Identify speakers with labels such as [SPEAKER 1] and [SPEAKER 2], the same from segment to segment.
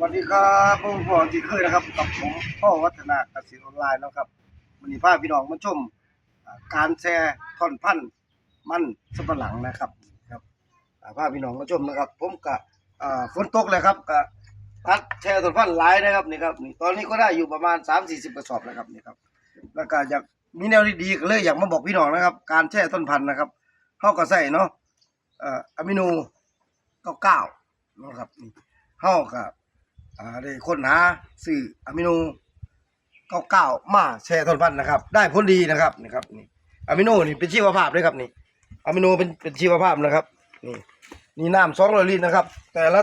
[SPEAKER 1] วัสดีครับผมพ่อที่เคยนะครับกับผมพ่อวัฒนาเกษตรออนไลน์นะครับวันนี้พาพี่น้องมาชมการแชร์ท่อนพันธุ์มันสำปะหลังนะครับครับอ่าพาพี่น้องมาชมนะครับ ผมกะอ่าฝนตกเลยครับกะตัดแชร์ท่อนพันธุ์หลายนะครับนี่ครับนี่ตอนนี้ก็ได้อยู่ประมาณ 3 4 0กระสอบแล้วครับนี่ครับแล้วก็อยากมีแนวดีๆก็เลยอยากมาบอกพี่น้องนะครับ การแช่ต้นพันธุ์นะครับเข้าก็ใส่เนาะอะมิโนเก้านะครับนี่เข้ากับ อ่าได้ค้นหาสื่ออะมิโนเก้าๆมาแชร์ทนพันธุ์นะครับ ได้ผลดีนะครับนี่ครับนี่อะมิโนนี่เป็นชีวภาพด้วยครับนี่อะมิโนเป็นเป็นชีวภาพนะครับ นี่นี่น้ำสองร้อยลิตรนะครับ แต่ละ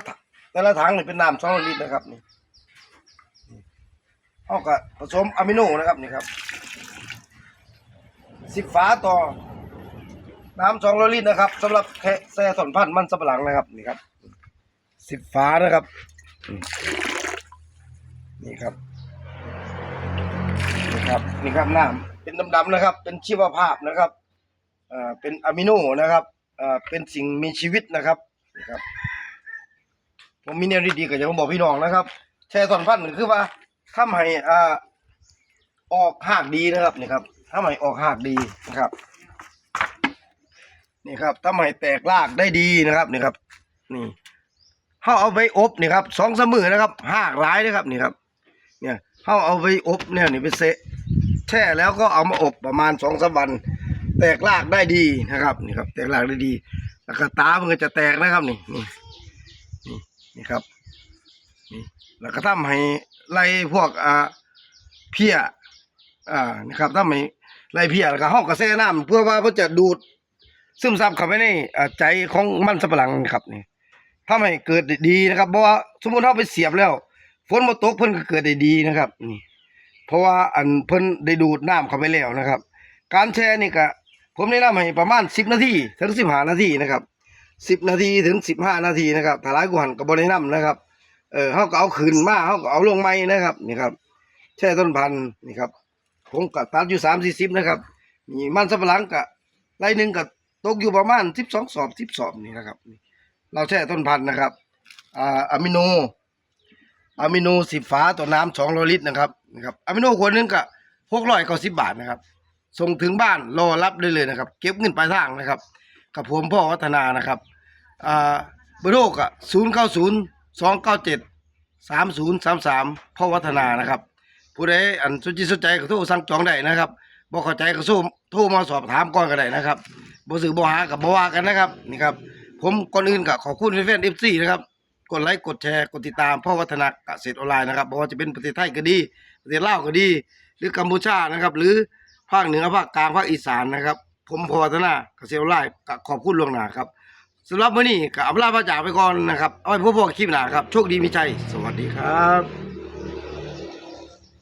[SPEAKER 1] แต่ละถังนี่เป็นน้ำสองร้อยลิตรนะครับนี่เอากับผสมอะมิโนนะครับนี่ครับสิบฝาต่อน้ำสองร้อยลิตรนะครับสำหรับแค่แซ่ถอนพันธุ์มันสำปะหลังนะครับนี่ครับสิบฝานะครับ นี่ครับนี่ครับนี่ครับน้ำเป็นดำๆนะครับ เป็นชีวภาพนะครับอ่าเป็นอะมิโนนะครับอ่าเป็นสิ่งมีชีวิตนะครับนี่ครับผมมีแนวดีๆก็จะมาบอกพี่น้องนะครับแชร์ตอนพันธุ์คือว่าทำให้อ่าออกหากดีนะครับนี่ครับทำให้ออกหากดีนะครับนี่ครับทำให้แตกรากได้ดีนะครับนี่ครับ นี่เขาเอาไปอบนี่ครับสองสมือนะครับหากหลายนะครับนี่ครับ เนี่ยเขาเอาไปอบเนี่ยนี่ไปเซะแช่แล้วก็เอามาอบประมาณสองสามวัน แตกรากได้ดีนะครับนี่ครับ แตกรากได้ดี แล้วก็ตามันก็จะแตกนะครับนี่นี่นี่นี่ครับนี่แล้วก็ทำให้ไล่พวกอ่าเพี้ยอ่านะครับทำให้ไล่เพี้ยแล้วก็ห้องกระแสน้ำเพื่อว่าเพื่อจะดูดซึมซับเข้าไปในอ่ใจของมันสับหลังนะครับนี่ทำให้เกิดด้ดีนะครับเพราะว่าสมมติเราไปเสียบแล้ว ฝนมาตกเพิ่นก็เกิดได้ดีนะครับนี่เพราะว่าอันเพิ่นได้ดูดน้ำเข้าไปแล้วนะครับ การแช่นี่ก็ผมแนะนำให้ประมาณ10นาทีถึง15นาทีนะครับ10นาทีถึง15นาทีนะครับถ้าหลายกว่าหันก็บ่แนะนำนะครับเออเฮาก็เอาขึ้นมาเฮาก็เอาลงใหม่นะครับนี่ครับแช่ต้นพันธุ์นี่ครับผมก็ตัดอยู่3 40นะครับนี่มันสับหลังก็ไรหนึ่งก็ตกอยู่ประมาณ12สองสอบ10สอบนี่นะครับ เราแช่ต้นพันธุ์นะครับอ่าอะมิโน อะมิโนสิบฝาต่อน้ำสองร้อยลิตรนะครับนะครับอะมิโนขวดนึงก็หกร้อยเก้าสิบบาทนะครับ ส่งถึงบ้านรอรับได้เลยนะครับ เก็บเงินปลายทางนะครับ กับผมพ่อวัฒนานะครับอ่าเบอร์โทรก็ศูนย์เก้าศูนย์สองเก้าเจ็ดสามศูนย์สามสามพ่อวัฒนานะครับ ผู้ใดอันสนใจสนใจก็โทรสั่งจองได้นะครับบ่เข้าใจก็โทรโทรมาสอบถามก่อนก็ได้นะครับบ่ซื้อบ่หากับบ่ว่ากันนะครับนี่ครับผมก่อนอื่นก็ขอบคุณแฟนๆ FC นะครับ กดไลค์กดแชร์กดติดตามพ่อวัฒนาเกษตรออนไลน์นะครับบอกว่าจะเป็นประเทศไทยก็ดี ประเทศลาวก็ดี หรือกัมพูชานะครับ หรือภาคเหนือภาคกลางภาคอีสานนะครับ ผมพ่อวัฒนาเกษตรออนไลน์ก็ขอบคุณล่วงหน้าครับสำหรับมื้อนี้ก็อำลาพระจ่าไปก่อนนะครับเอาไว้พบกันคลิปหน้าครับโชคดีมีชัยสวัสดีครับ